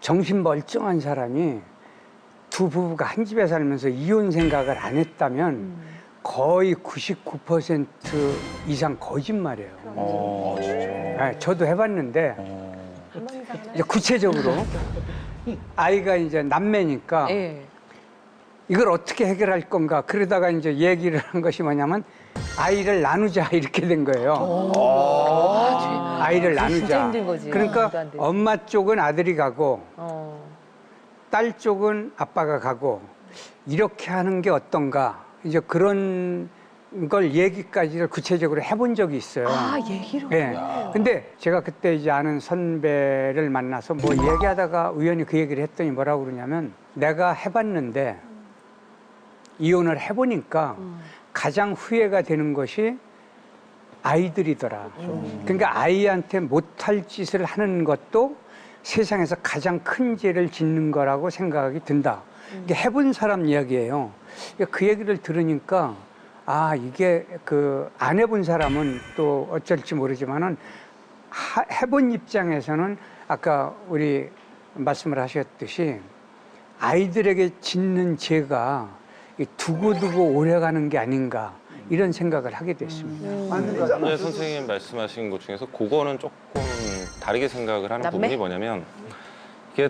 정신 멀쩡한 사람이 두 부부가 한 집에 살면서 이혼 생각을 안 했다면 거의 99% 이상 거짓말이에요. 어. 네, 저도 해봤는데 이제 구체적으로 아이가 이제 남매니까 예. 이걸 어떻게 해결할 건가 그러다가 이제 얘기를 한 것이 뭐냐면 아이를 나누자 이렇게 된 거예요. 아이를 진짜 나누자. 힘든 거지. 그러니까 말도 안 되지. 엄마 쪽은 아들이 가고 어. 딸 쪽은 아빠가 가고 이렇게 하는 게 어떤가 이제 그런 걸 얘기까지를 구체적으로 해본 적이 있어요. 아, 얘기로. 예. 근데 제가 그때 이제 아는 선배를 만나서 뭐 얘기하다가 우연히 그 얘기를 했더니 뭐라고 그러냐면 내가 해봤는데 이혼을 해보니까 가장 후회가 되는 것이 아이들이더라. 그러니까 아이한테 못할 짓을 하는 것도 세상에서 가장 큰 죄를 짓는 거라고 생각이 든다. 이게 해본 사람 이야기예요. 그 얘기를 들으니까 아 이게 그 안 해본 사람은 또 어쩔지 모르지만은 하- 해본 입장에서는 아까 우리 말씀을 하셨듯이 아이들에게 짓는 죄가 이 두고두고 오래가는 게 아닌가 이런 생각을 하게 됐습니다. 네, 선생님 말씀하신 것 중에서 그거는 조금 다르게 생각을 하는 남매? 부분이 뭐냐면 이게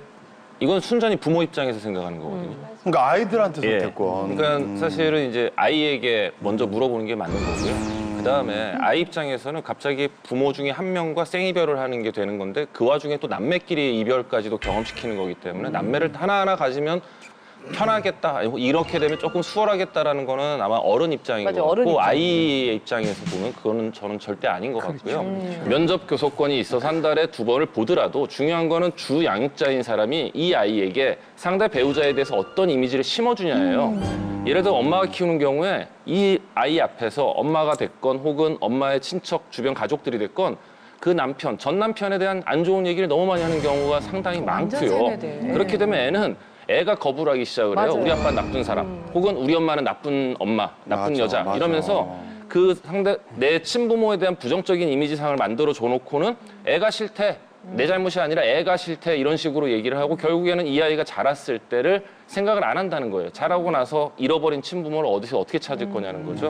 이건 순전히 부모 입장에서 생각하는 거거든요. 그러니까 아이들한테 예. 선택권. 그러니까 사실은 이제 아이에게 먼저 물어보는 게 맞는 거고요. 그 다음에 아이 입장에서는 갑자기 부모 중에 한 명과 생이별을 하는 게 되는 건데 그 와중에 또 남매끼리 이별까지도 경험시키는 거기 때문에 남매를 하나하나 가지면 편하겠다 이렇게 되면 조금 수월하겠다라는 거는 아마 어른 입장인 맞아, 것 어른 같고 입장. 아이의 입장에서 보면 그거는 저는 절대 아닌 것 같고요. 면접 교섭권이 있어서 한 달에 두 번을 보더라도 중요한 거는 주 양육자인 사람이 이 아이에게 상대 배우자에 대해서 어떤 이미지를 심어주냐예요. 예를 들어 엄마가 키우는 경우에 이 아이 앞에서 엄마가 됐건 혹은 엄마의 친척 주변 가족들이 됐건 그 남편 전 남편에 대한 안 좋은 얘기를 너무 많이 하는 경우가 상당히 많고요. 세뇌돼. 그렇게 되면 애는 애가 거부를 하기 시작을 해요. 맞아요. 우리 아빠는 나쁜 사람, 혹은 우리 엄마는 나쁜 엄마, 나쁜 맞아, 여자 맞아. 이러면서 그 상대 내 친부모에 대한 부정적인 이미지상을 만들어 줘 놓고는 애가 싫대. 내 잘못이 아니라 애가 싫대 이런 식으로 얘기를 하고 결국에는 이 아이가 자랐을 때를 생각을 안 한다는 거예요. 자라고 나서 잃어버린 친부모를 어디서 어떻게 찾을 거냐는 거죠.